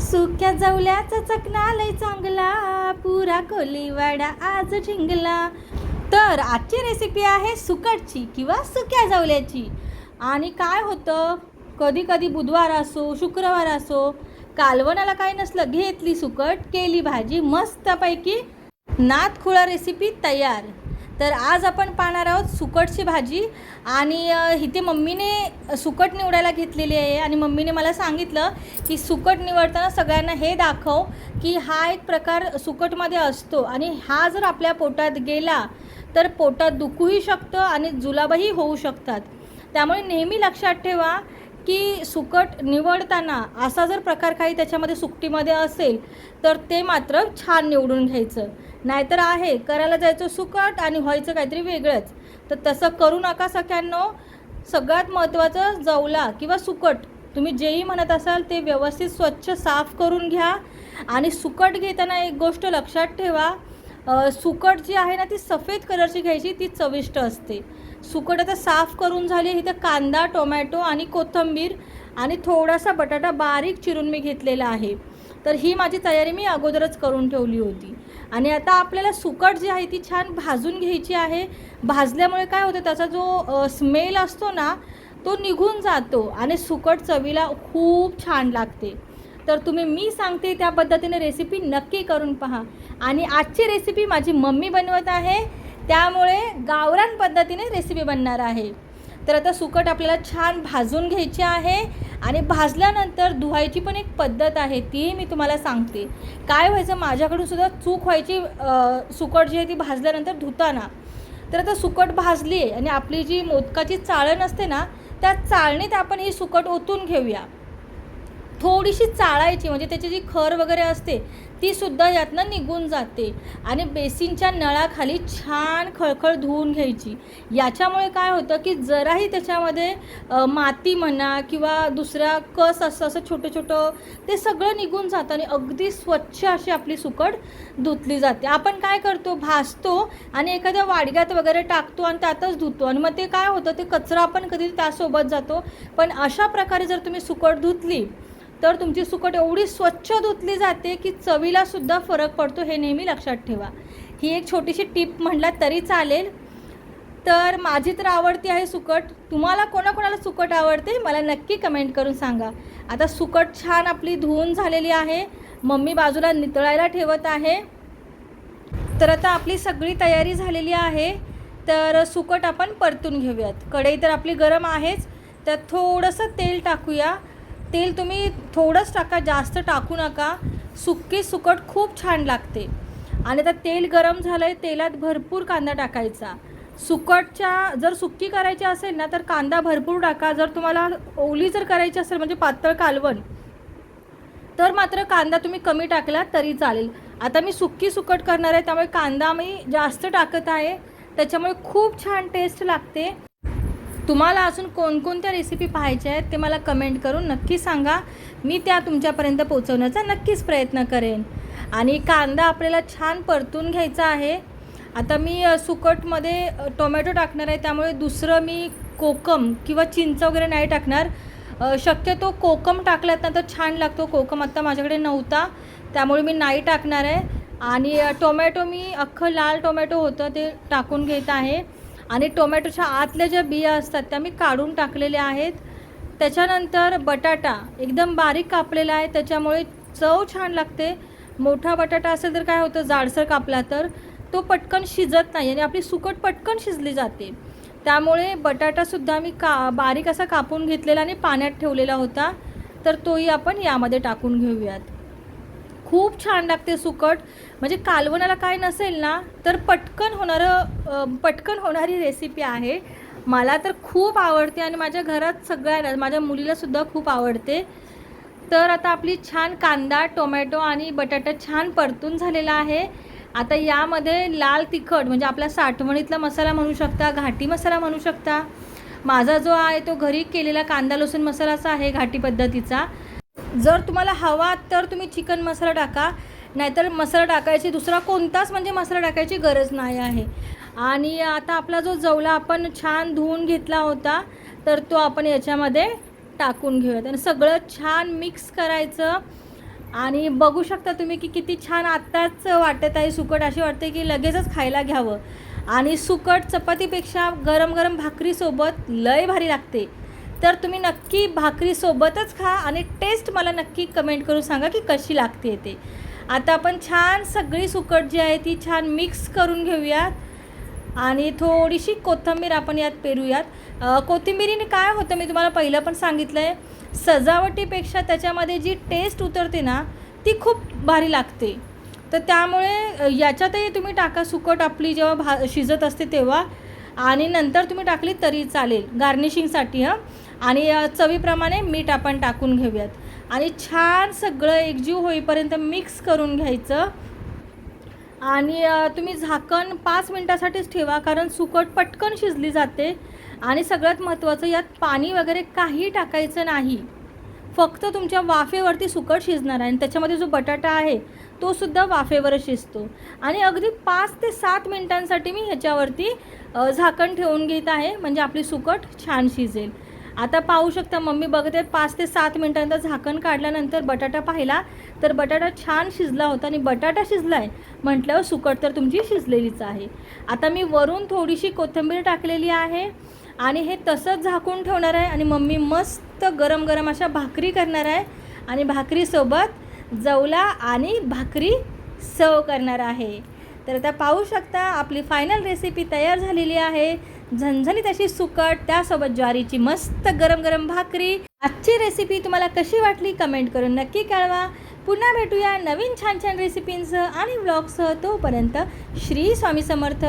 सुक्या जवल्याचा चकना लय चांगला पुरा कोलीवाडा आज झिंगला तर आजची रेसिपी आहे सुकटची किंवा सुक्या जवल्याची. आणि काय होतं? कधी कधी बुधवार असो शुक्रवार असो कालवणाला काय नसलं घेतली सुकट केली भाजी मस्तपैकी नात खुळा रेसिपी तयार. तर आज आपण पाहणार आहोत सुकटची भाजी. आणि इथे मम्मीने सुकट निवडायला घेतलेली आहे. आणि मम्मीने मला सांगितलं की सुकट निवडताना सगळ्यांना हे दाखव की हा एक प्रकार सुकटमध्ये असतो. आणि हा जर आपल्या पोटात गेला तर पोटात दुखूही शकतं आणि जुलाबही होऊ शकतात. त्यामुळे नेहमी लक्षात ठेवा की सुकट निवडताना असा जर प्रकार काही त्याच्यामध्ये सुकटीमध्ये असेल तर ते मात्र छान निवडून घ्यायचं. नाहीतर आहे करायला जायचं सुकट आणि व्हायचं काहीतरी वेगळंच. तर तसं करू नका सख्यांनो. सगळ्यात महत्त्वाचं जवला किंवा सुकट. तुम्ही जेही म्हणत असाल ते व्यवस्थित स्वच्छ साफ करून घ्या. आणि सुकट घेताना एक गोष्ट लक्षात ठेवा. सुकट जी आहे ना ती सफेद कलरची घ्यायची ती चविष्ट असते. सुकट आता साफ करून झाली इथं कांदा टोमॅटो आणि कोथिंबीर आणि थोडासा बटाटा बारीक चिरून मी घेतलेला आहे. तर ही माझी तयारी मी अगोदरच करून ठेवली होती. आणि आता आपल्याला सुकट जी आहे ती छान भाजून घ्यायची आहे. भाजल्यामुळे काय होतं त्याचा जो स्मेल असतो ना तो निघून जातो आणि सुकट चवीला खूप छान लागते. तर तुम्ही मी सांगते त्या पद्धतीने रेसिपी नक्की करून पहा. आणि आजची रेसिपी माझी मम्मी बनवत आहे त्यामुळे गावरान पद्धतीने रेसिपी बनणार आहे. तर आता सुकट आपल्याला छान भाजून घ्यायची आहे आणि भाजल्यानंतर धुवायची पण एक पद्धत आहे तीही मी तुम्हाला सांगते. काय व्हायचं माझ्याकडून सुद्धा चूक व्हायची सुकट जी आहे ती भाजल्यानंतर धुताना. तर आता सुकट भाजली आहे आणि आपली जी मोदकाची चाळण असते ना त्या चाळणीत आपण ही सुकट ओतून घेऊया. थोडीशी चाळायची म्हणजे त्याची जी खर वगैरे असते ती सुद्धा यातनं निघून जाते. आणि बेसिनच्या नळाखाली छान खळखळ धुवून घ्यायची. याच्यामुळे काय होतं की जराही त्याच्यामध्ये माती म्हणा किंवा दुसरा कस असं असं छोटं छोटं ते सगळं निघून जातं आणि अगदी स्वच्छ अशी आपली सुकट धुतली जाते. आपण काय करतो? भासतो आणि एखाद्या वाडग्यात वगैरे टाकतो आणि त्यातच धुतो. आणि मग ते काय होतं? ते कचरा आपण कधी त्यासोबत जातो. पण अशा प्रकारे जर तुम्ही सुकट धुतली तर तुमची सुकट एवढी स्वच्छ धुतली जाते की चवीला सुद्धा फरक पडतो हे नेहमी लक्षात ठेवा. ही एक छोटीशी टीप म्हटला तरी चालेल. तर माझी तर आवडती आहे सुकट. तुम्हाला कोणाकोणाला सुकट आवडते मला नक्की कमेंट करून सांगा. आता सुकट छान आपली धुवून झालेली आहे. मम्मी बाजूला नितळायला ठेवत आहे. तर आता आपली सगळी तयारी झालेली आहे. तर सुकट आपण परतून घेऊयात. कढई तर आपली गरम आहेच. तर थोडंसं तेल टाकूया. तेल तुम्ही थोडंच टाका जास्त टाकू नका. सुक्की सुकट खूप छान लागते. आणि आता तेल गरम झालं आहे तेलात भरपूर कांदा टाकायचा. सुकटच्या जर सुक्की करायची असेल ना तर कांदा भरपूर टाका. जर तुम्हाला ओली जर करायची असेल म्हणजे पातळ कालवण तर मात्र कांदा तुम्ही कमी टाकला तरी चालेल. आता मी सुक्की सुकट करणार आहे त्यामुळे कांदा मी जास्त टाकत आहे. त्याच्यामुळे खूप छान टेस्ट लागते. तुम्हाला अजून कोणकोणत्या रेसिपी पाहायच्या आहेत ते मला कमेंट करून नक्की सांगा. मी त्या तुमच्यापर्यंत पोचवण्याचा नक्कीच प्रयत्न करेन. आणि कांदा आपल्याला छान परतून घ्यायचा आहे. आता मी सुकटमध्ये टोमॅटो टाकणार आहे. त्यामुळे दुसरं मी कोकम किंवा चिंच वगैरे नाही टाकणार. शक्यतो कोकम टाकल्यात ना तर छान लागतो. कोकम आत्ता माझ्याकडे नव्हता. त्यामुळे मी नाही टाकणार आहे. आणि टोमॅटो मी अख्खं लाल टोमॅटो होतं ते टाकून घेत आहे. आणि टोमॅटोच्या आतल्या ज्या बिया असतात त्या मी काढून टाकलेल्या आहेत. त्याच्यानंतर बटाटा एकदम बारीक कापलेला आहे त्याच्यामुळे चव छान लागते. मोठा बटाटा असेल तर काय होतं जाडसर कापला तर तो पटकन शिजत नाही आणि आपली सुकट पटकन शिजली जाते. त्यामुळे बटाटासुद्धा मी का बारीक असा कापून घेतलेला आणि पाण्यात ठेवलेला होता. तर तोही आपण यामध्ये टाकून घेऊयात. खूप छान लागते सुकट. म्हणजे कालवणाला काय नसेल ना तर पटकन होणारं पटकन होणारी रेसिपी आहे. मला तर खूप आवडते आणि माझ्या घरात सगळ्यांना माझ्या मुलीलासुद्धा खूप आवडते. तर आता आपली छान कांदा टोमॅटो आणि बटाटा छान परतून झालेला आहे. आता यामध्ये लाल तिखट म्हणजे आपला साठवणीतला मसाला म्हणू शकता घाटी मसाला म्हणू शकता. माझा जो आहे तो घरी केलेला कांदा लसूण मसालाचा आहे घाटी पद्धतीचा. जर तुम्हाला हवा तर तुम्ही चिकन मसाला टाका नाहीतर मसाला टाकायची दुसरा कोणताच म्हणजे मसाला टाकायची गरज नाही आहे. आणि आता आपला जो जवला आपण छान धुवून घेतला होता तर तो आपण याच्यामध्ये टाकून घेऊयात. आणि सगळं छान मिक्स करायचं. आणि बघू शकता तुम्ही की किती छान आत्ताच वाटत आहे सुकट. अशी वाटते की लगेचच खायला घ्यावं. आणि सुकट चपातीपेक्षा गरम गरम भाकरीसोबत लय भारी लागते. तर तुम्ही नक्की भाकरीसोबतच खा आणि टेस्ट मला नक्की कमेंट करून सांगा की कशी लागते ते. आता आपण छान सगळी सुकट जी आहे ती छान मिक्स करून घेऊयात. आणि थोडीशी कोथिंबीर आपण यात पेरूयात. कोथिंबीरीने काय होतं मी तुम्हाला पहिलं पण सांगितलं आहे सजावटीपेक्षा त्याच्यामध्ये जी टेस्ट उतरते ना ती खूप भारी लागते. तर त्यामुळे याच्यातही तुम्ही टाका सुकट आपली जेव्हा भा शिजत असते तेव्हा. आणि नंतर तुम्ही टाकली तरी चालेल गार्निशिंगसाठी हां. आणि चवीप्रमाणे मीठ आपण टाकून घेऊयात. आणि छान सगळं एकजीव होईपर्यंत मिक्स करून घ्यायचं. आणि तुम्ही झाकण पाच मिनटासाठीच ठेवा कारण सुकट पटकन शिजली जाते. आणि सगळ्यात महत्त्वाचं यात पाणी वगैरे काही टाकायचं नाही. फक्त तुमच्या वाफेवरती सुकट शिजणार आहे आणि त्याच्यामध्ये जो बटाटा आहे तो सुद्धा वाफेवरच शिजतो. आणि अगदी पाच ते सात मिनिटांसाठी मी ह्याच्यावरती झाकण ठेवून घेत आहे म्हणजे आपली सुकट छान शिजेल. आता पाहू शकता मम्मी बघते पाच ते सात मिनटांचा झाकण काढल्यानंतर बटाटा पाहिला तर बटाटा छान शिजला होता आणि बटाटा शिजला आहे म्हटल्यावर सुकट तर तुमची शिजलेलीच आहे. आता मी वरून थोडीशी कोथिंबीर टाकलेली आहे आणि हे तसंच झाकून ठेवणार आहे आणि मम्मी मस्त गरम गरम अशा भाकरी करणार आहे. आणि भाकरीसोबत जवला आणि भाकरी सव करणार आहे. तर आता पाहू शकता आपली फायनल रेसिपी तयार झालेली आहे. झणझणीत अशी सुकट त्यासोबत ज्वारीची मस्त गरम गरम भाकरी. आजची रेसिपी तुम्हाला कशी वाटली कमेंट करून नक्की कळवा. पुन्हा भेटूया नवीन छान छान रेसिपींसह आणि ब्लॉगसह तोपर्यंत श्री स्वामी समर्थ.